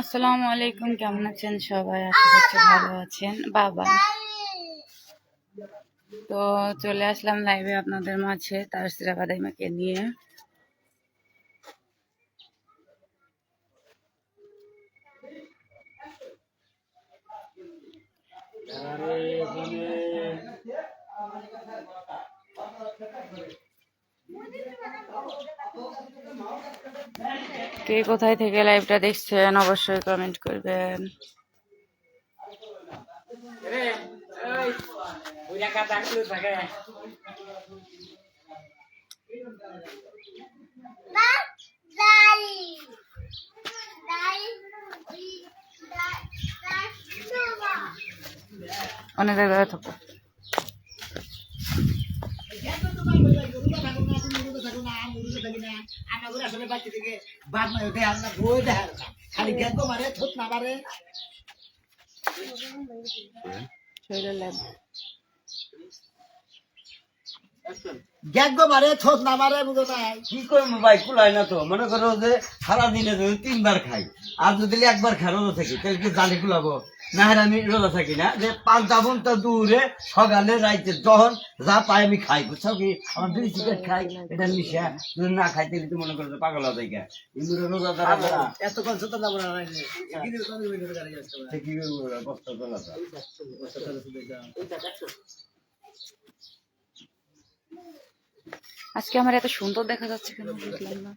আসসালামু আলাইকুম, কেমন আছেন সবাই? আশা করছি ভালো আছেন। বাবা। তো চলে আসলাম লাইভে আপনাদের মাঝে তার সিরাবাদাইমাকে নিয়ে। কে কোথায় থেকে লাইভটা দেখছেন অবশ্যই কমেন্ট করবেন। অনেক জায়গায় থাকো। খালি মারে না মারে কি মোবাইল না তো মনে করো যে সারা দিনে যদি তিনবার খাই, আর যদি একবার রোজা থাকি তাহলে কি জানি কুলাবো না হলে আমি রোজা থাকি না। যে পাঁচ দাবন দূরে সকালে রাইতে যখন যা পাই আমি খাই। বুঝছ কি? আমার দুই সিগারেট খাই এটা মিশা যদি না খাই তাহলে তো মনে করো যে পাগল হয়ে যায় কিন্তু রোজা এত কষ্ট তো যাব না কিন্তু কি করব কষ্ট। আজকে আমার এত সুন্দর দেখা যাচ্ছে কেন? বুঝলাম না।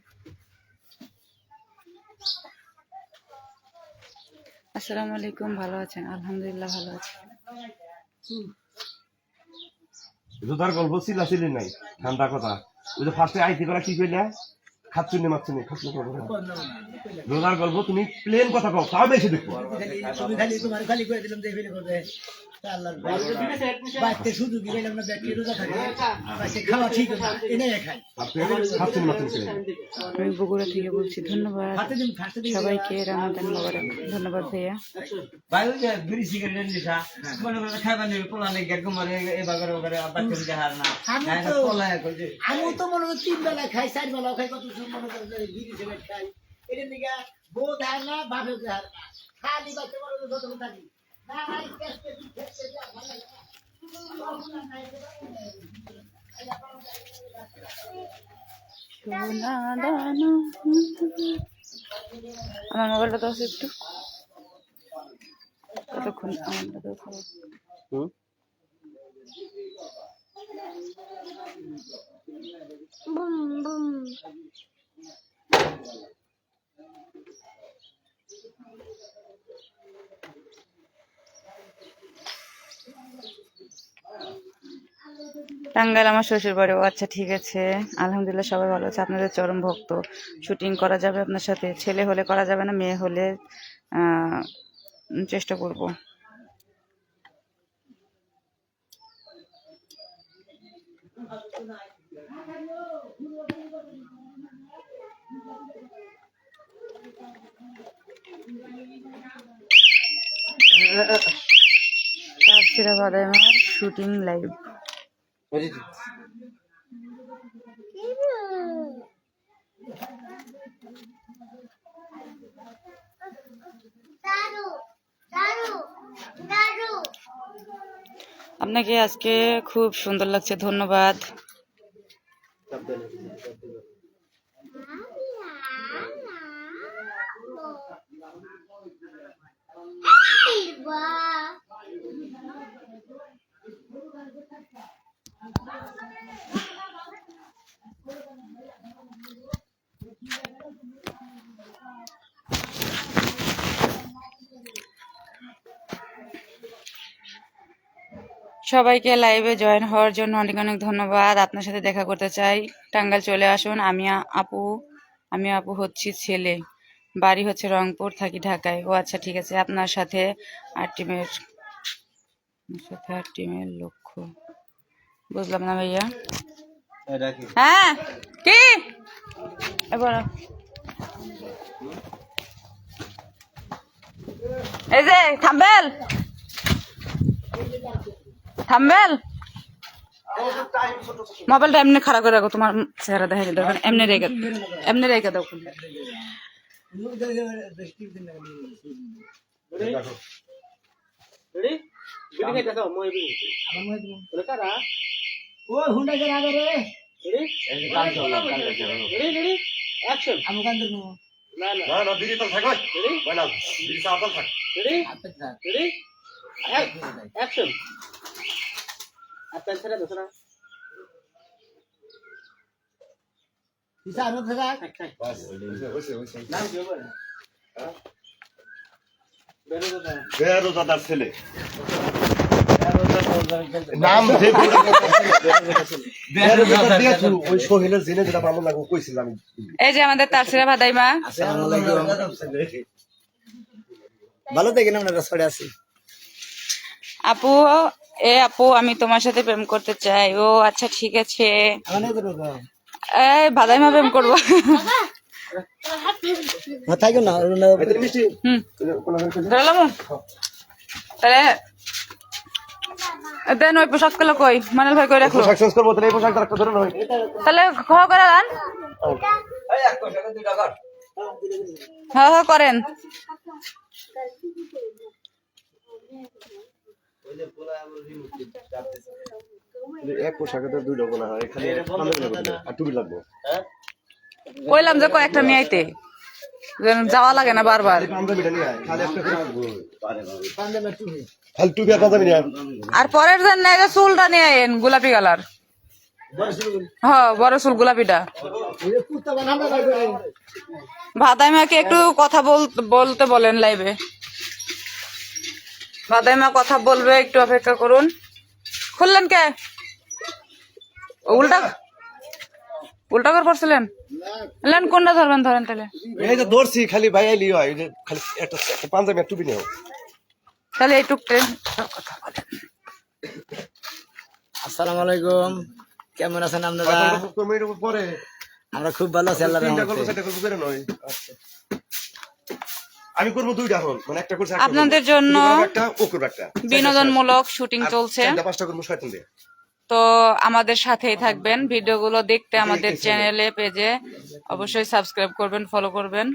আসসালামু আলাইকুম ভালো আছেন? আলহামদুলিল্লাহ ভালো আছি। রোজার গল্প ছিল ছিলি নাই ঠান্ডা কথা। ওই যে ফার্স্টে আইতে করা কি কইলা? খাচ্ছুনি মাচ্ছুনি খাচ্ছুনি রোজার গল্প তুমি প্লেন কথা কও তাও বেশি দেখো তুমি খালি তোমার খালি করে দিলাম যে ফেলে করবে বাচ্চা শুধু কি গেলাম না ব্যাটারি রোজা থাকে বাচ্চা খাওয়া ঠিক না এনে খাই। আর তুই খাচ্ছুনি মাচ্ছুনি ছিলেন আমি বগুড়া থেকে বলছি ধন্যবাদ। সবাইকে রামাদান মোবারক। ধন্যবাদ ভাইয়া। ভাই যে বিড়ি সিগারেটের নেশা মনে করো খাইবার নেই পোলা নেই গেট মারে এবার করে ওখানে বাচ্চা বুঝে হার না। আমি হ্যাঁ, তো- পোলা কই যে আমি তো মনে করি তিন বেলা খাই চার বেলা খাই কত সময় মনে করি বিড়ি সিগারেট খাই। এটা নিগা বউ ধার না বাপে ধার না। খালি বাচ্চা বড় যত থাকি। আমার মোবাইলটা তো একটু। কতক্ষণ? আমারটা তো খাব। টাঙ্গাইল আমার শ্বশুর বাড়ি। ও আচ্ছা ঠিক আছে। আলহামদুলিল্লাহ সবাই ভালো আছে। আপনাদের চরম ভক্ত। শুটিং করা যাবে আপনার সাথে। ছেলে হলে করা যাবে না, মেয়ে হলে চেষ্টা করব। তারপরে বাদে আমার শুটিং লাইভ আপনাকে আজকে খুব সুন্দর লাগছে ধন্যবাদ। সবাইকে লাইভে জয়েন হওয়ার জন্য অনেক অনেক ধন্যবাদ। আপনার সাথে দেখা করতে চাই। টাঙ্গাইল চলে আসুন। আমি আপু আমি আপু হচ্ছি ছেলে। বাড়ি হচ্ছে রংপুর, থাকি ঢাকায়। ও আচ্ছা ঠিক আছে। আপনার সাথে আর টিমের সাথে আর টিমের লক্ষ্য। বুঝলাম না ভাইয়া হ্যাঁ কি এবার এই যে থাম্বেল থাম্বেল মোবাইলটা এমনি খারাপ করে রাখো তোমার চেহারা দেখা দরকার এমনি রেখে এমনি রেখে দাও দেখো ওই হুন্ডা কে আগে রে। আমি কান না না। দিদি তো দিদি থাক। আরও থাক। বাস ছেলে। নাম যে ওই সোহেলের জেনে যেটা আমার লাগু কইছিলাম আমি। এই যে আমাদের তালসিরা ভাদাইমা ভালো দেখেন আমরা সরে আছি আপু এ আপু আমি তোমার সাথে প্রেম করতে চাই। ও আচ্ছা ঠিক আছে। এই ভাদাইমা প্রেম করব। থাকো না এত মিষ্টি হুম। কোন ধরলাম তাহলে দেন ওই পোশাকগুলো কই? মানাল ভাই কই রাখল? পোশাক চেঞ্জ করব তাহলে এই পোশাক একটা ধরে তাহলে খ করে টাকা হ্যাঁ হ্যাঁ করেন। এক পোশাকে তো দুই রকম হয় এখানে আর টুপি লাগবে। কইলাম যে কয়েকটা নিয়ে আইতে। যেন যাওয়া লাগে না বারবার। খালি টুপি আর পরের দিন নেই যে চুলটা নিয়ে আইন গোলাপি কালার। হ্যাঁ বড় চুল গোলাপিটা। ভাদাইমাকে একটু কথা বলতে বলেন লাইভে। ভাদাইমা কথা বলবে একটু অপেক্ষা করুন। খুললেন কে? উল্টা উল্টা করে পড়ছিলেন? লেন কোনটা ধরবেন ধরেন তাহলে। এই যে ধরছি খালি ভাই আইলি হয় খালি একটা পাঞ্জাবি টুপি তাহলে এই টুকটে আসসালামু আলাইকুম। কেমন আছেন আপনারা? আমরা খুব ভালো আছি নয়। আমি করব দুইটা এখন মানে একটা করছি আপনাদের জন্য একটা ও করবে একটা। বিনোদনমূলক শুটিং চলছে। পাঁচটা করব শয়তান দিয়ে। তো আমাদের সাথেই থাকবেন। ভিডিওগুলো দেখতে আমাদের চ্যানেলে পেজে অবশ্যই সাবস্ক্রাইব করবেন ফলো করবেন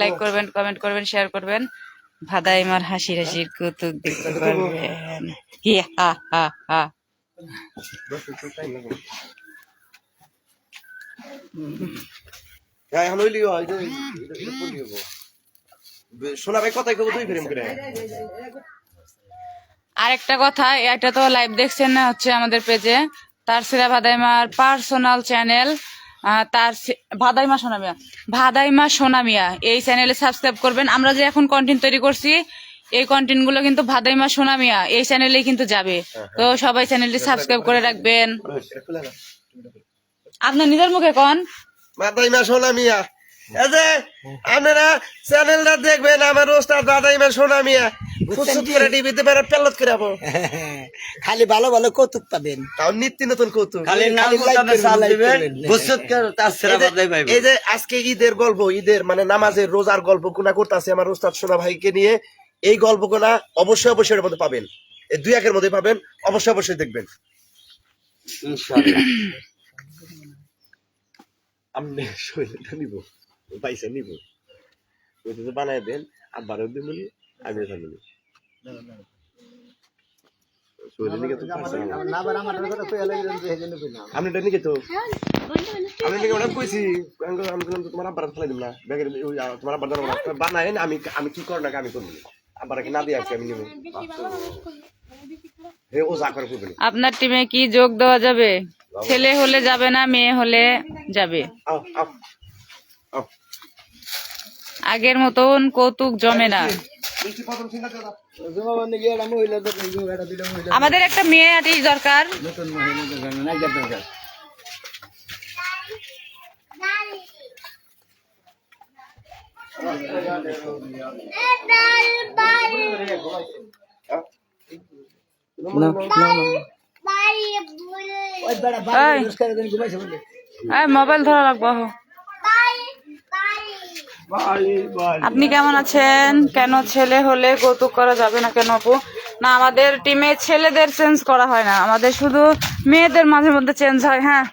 লাইক করবেন কমেন্ট করবেন শেয়ার করবেন। ভাদাইমার হাসি হাসির কৌতুক দেখতে পারবেন। আরেকটা কথা এটা তো লাইভ দেখছেন না হচ্ছে আমাদের পেজে তার সিরা ভাদাইমার পার্সোনাল চ্যানেল তার ভাদাইমা সোনামিয়া। ভাদাইমা সোনামিয়া এই চ্যানেলে সাবস্ক্রাইব করবেন। আমরা যে এখন কন্টেন্ট তৈরি করছি এই কন্টেন্টগুলো কিন্তু ভাদাইমা সোনামিয়া এই চ্যানেলে কিন্তু যাবে। তো সবাই চ্যানেলটি সাবস্ক্রাইব করে রাখবেন। আপনার নিজের মুখে কন? ভাদাইমা সোনা মিয়া এই আপনারা চ্যানেলটা দেখবেন আমার ওস্তাদ দাদাই মা সোনা মিয়া। ফুসুত করে টিভিতে বেড়া পেলত করে আবো। খালি ভালো ভালো কৌতুক পাবেন। তাও নিত্য নতুন কৌতুক। খালি এই যে- আজকে ঈদের গল্প ঈদের মানে নামাজের রোজার গল্প কোনা করতেছে আমার ওস্তাদ সোনা ভাইকে নিয়ে। এই গল্প কোনা অবশ্যই অবশ্যই এর মধ্যে পাবেন। এই দুই একের মধ্যে পাবেন অবশ্যই অবশ্যই দেখবেন। ইনশাআল্লাহ। আপনি শরীরটা নিব। পয়সা নিব। ওইটা তো বানাই দেন আব্বারও দিব নি আমিও থাকব নি শরীর নিকে তো পারছে না। না আবার আমার কথা কই লাগলেন যে হেজন্য কইলাম। আপনি এটা নিকে তো আমি নিকে কইছি তোমার আব্বার না ব্যাগের তোমার আব্বার জানো না বানায়েন আমি আমি কি কর না আমি করব আব্বার না দিয়ে আসছি আমি নিব। আপনার টিমে কি যোগ দেওয়া যাবে? ছেলে হলে যাবে না মেয়ে হলে যাবে? আগের মতন কৌতুক জমে না। আমাদের একটা মেয়ে আর্টিস্ট দরকার। নতুন মহিলা দরকার আপনি কেমন আছেন? কেন ছেলে হলে কৌতুক করা যাবে না কেন আপু? না আমাদের টিমে ছেলেদের চেঞ্জ করা হয় না। আমাদের শুধু মেয়েদের মাঝে মধ্যে চেঞ্জ হয় হ্যাঁ।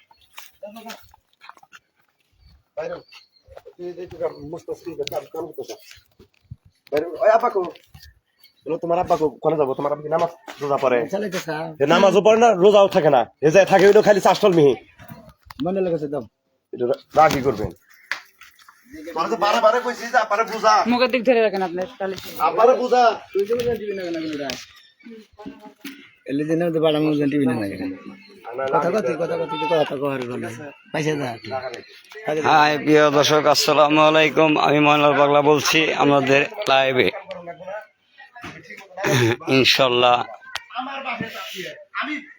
তোমার যাব। তোমার আব্বা নামাজ রোজা পড়ে? নামাজও পড়ে না রোজাও থাকে না। এ যায় থাকে খালি মিহি। মনে লেগেছে দাম রাগি করবেন তোরা তো বারে বারে কইছিস যে আপারে বুঝা মুখের দিক ধরে রাখেন আপনি তাহলে। আপারে বুঝা। তুই তো দিবি না কেন এলে দিনে তো বাড়া মুজন টিভি না লাগে কথা কথা কথা কথা কথা কহার বলে। পয়সা দা। হাই প্রিয় দর্শক আসসালামু আলাইকুম। আমি ময়নাল পাগলা বলছি আমাদের লাইভে ইনশাল্লাহ।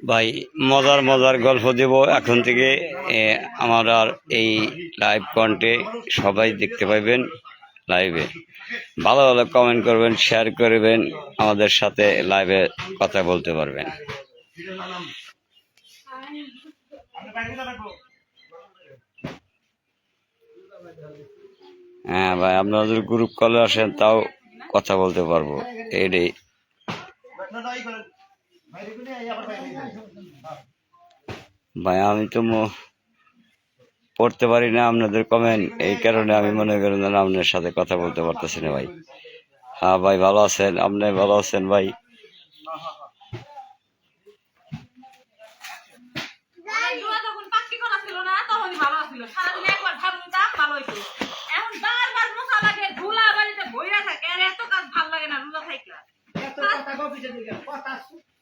ভাই, মজার মজার গল্প দেব। এখন থেকে আমার আর এই লাইভ কন্টে সবাই দেখতে পাইবেন লাইভে ভালো ভালো কমেন্ট করবেন শেয়ার করবেন, আমাদের সাথে লাইভে কথা বলতে পারবেন। হ্যাঁ ভাই, আপনারা যদি গ্রুপ কলে আসেন, তাও কথা বলতে পারব। এটাই। ভাই, আমি তো পড়তে পারি না, আপনাদের কমেন্ট এই কারণে আমি মনে করি না আপনার সাথে কথা বলতে পারতেছি না ভাই। হ্যাঁ ভাই, ভালো আছেন? আপনি ভালো আছেন ভাই এগুলো যখন পাখি করা ছিল না তখনই ভালো ছিল সারাদিন একবার ভালো নিতাম ভালো হইতো এখন বারবার মশা লাগে ধুলা বাড়িতে বইরা থাকে আর এত কাজ ভালো লাগে না রোজা থাইকা এত কথা কবি যদি কথা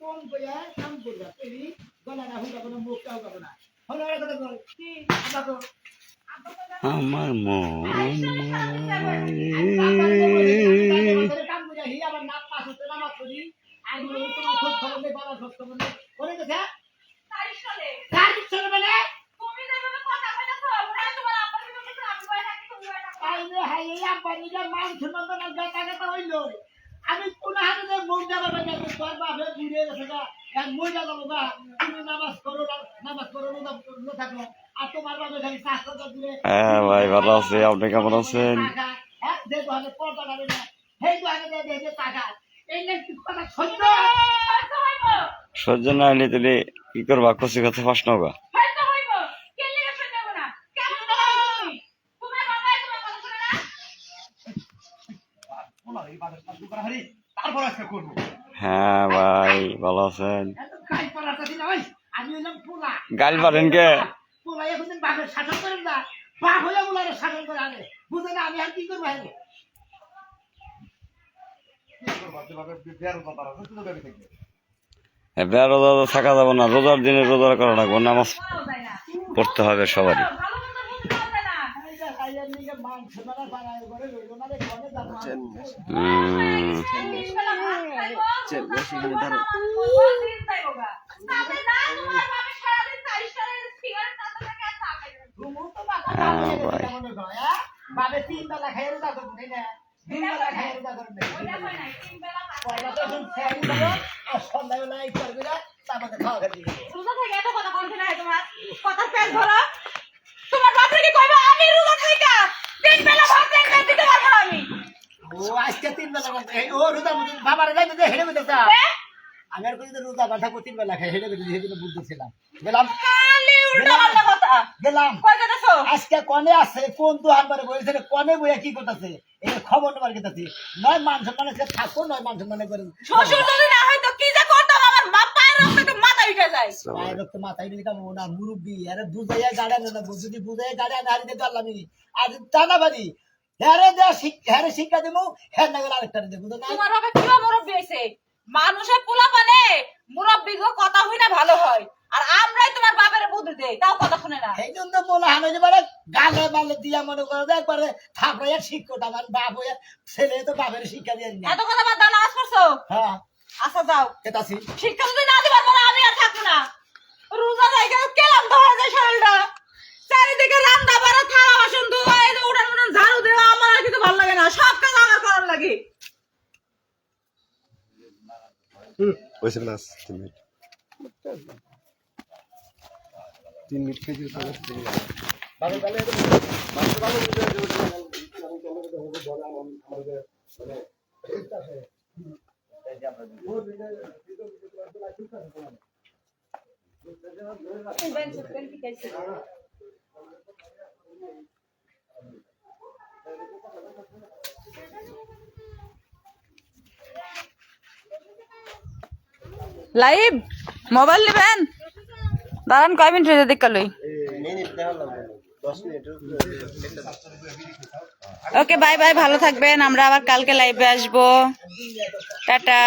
কম কইয়া কাম করবা তুই গলা না হুকা কোনো মুখ কাও কাও না হলো আর কথা কই কি আবাকো আমার মন কাম কইয়া হি আবার নাম পাস হতে নামাজ পড়ি আর মনে তোমার খুব খবর নেই বাবা সত্য বলে করে গেছে তারিখ সালে কার চলে মানে তুমি যেভাবে কথা বলেছ ওরা তোমার আব্বার কিন্তু কিছু আমি বলে থাকি তুমি বলে থাকো আই রে হাই ইয়া পানিটা মান সুনন্দ না গাতা গাতা হইল আমি কোন হাতে মুখ যাবে মই যাব গা তুমি নামাজ করো নামাজ করো থাকো হ্যাঁ ভাই ভালো আছে। আপনি কেমন আছেন? হ্যাঁ সহ্য না হলে তাহলে কি করবা? কচি কথা ফাঁস নগা হয়তো হইব। কে লিখে শুনে দেব না? কেমন তুমি? তোমার বাবা তোমার কথা শুনে না? তারপর আজকে করব। হ্যাঁ ভাই ভালো আছেন। গাল পারেন কে? বাপের শাসন করেন না বাপ হইলে পোলারে শাসন করে আনে বুঝে না আমি আর কি করব রোজা তো থাকা যাব না রোজার দিনে রোজার করা লাগবো নামাজ পড়তে হবে সবারই মন্দ বুঝতে পারবে না এই যে খাইয়ের নিকে মান ছোটরা বানায় করে রইল না রে কোনে যাব উম, বেলা ভাত খাইবো, রোজা খাইবো, দিন খাইবো গা। তাতে না তোমার বাবা সারাদিন তারিশ তারিশ সিগারেট টানতে থাকে আর চা খাইবে। তুমি তো বাবা হ্যাঁ, বাবা ভাই। কেমন হয় হ্যাঁ বাবে তিন বেলা রোজা করবে তাই না? তিন বেলা খাইয়ে রোজা করবে ওইটা হয় নাই, তিন বেলা ভাত পয়লা তো খাইবো। এখন খেয়ালি আর সন্ধ্যাবেলা ইফতার করে তারপরে খাওয়া খাওয়া দিবে। রোজা থেকে এত কথা বলছে না তোমার। কথা পেট ধরো। তোমার বাপরে কি কইবা আমি রোজা থাইকা তিন বেলা ভাত রাইন্দা দিতে পারব না আমি। ও আজকে তিন বেলা করতে এই ও রোজা বাবার যাইতে যে হেডে বেঁধে আমি আর কই রোজা বাঁধা তিন বেলা খাই হেডে বেঁধে হেডে বুঝতেছিলাম গেলাম। উল্টা কথা গেলাম। আজকে কনে আছে কোন তো বলছে কনে বইয়া কি করতেছে? এই খবর নেবার নয় মান সম্মানে সে থাকো নয় মান সম্মানে করে শ্বশুর যদি না হয়তো কি যে করতাম? আমার মা পায়ের রক্ত মাথা উঠে যায়। পায়ের রক্ত মাথায় দিলে কাম না মুরব্বি আরে বুঝাইয়া গাড়ি না যদি বুঝাইয়া গাড়ি আনে হারিতে পারলাম আজ টানা বাড়ি। হ্যারে হ্যারে শিক্ষা দেবো হ্যাঁ না গেলে আরেকটা দেবো না? তোমার বাবা কিবা মুরব্বী হয়েছে মানুষের পোলা পানে মুরব্বী কথা হই না ভালো হয়। আর আমরাই তোমার বাপের বুদ্ধি দেই তাও কথা শুনে না। এই জন্য বলে যে মানে গালে মালে দিয়া মনে করো যে একবারে থাপড়াইয়া শিক্ষকটা আমার বাপ হইয়া ছেলে তো বাপের শিক্ষা দিয়ে না। এত কথা বাদ দাও নামাজ পড়ছো হ্যাঁ। আচ্ছা যাও। কেতাছি শিক্ষা যদি না দিবার পরে আমি আর থাকব না। রোজা জায়গা কেলাম ধরা যায় শরীরটা? চারিদিকে রান্না বাড়া থালা বাসন ধোয়া এই উঠান উঠান ঝাড়ু দেওয়া আমার আর কিছু ভালো লাগে না। সব কাজ আমার করার লাগে। হয়েছে প্লাস তিন মিনিট। তিন মিনিট খেয়েছি লাইভ মোবাইল নেবেন দাঁড়ান, কয় মিনিট হয়েছে দেখা লই? ওকে বাই বাই ভালো থাকবেন। আমরা আবার কালকে লাইভে আসব। টাটা।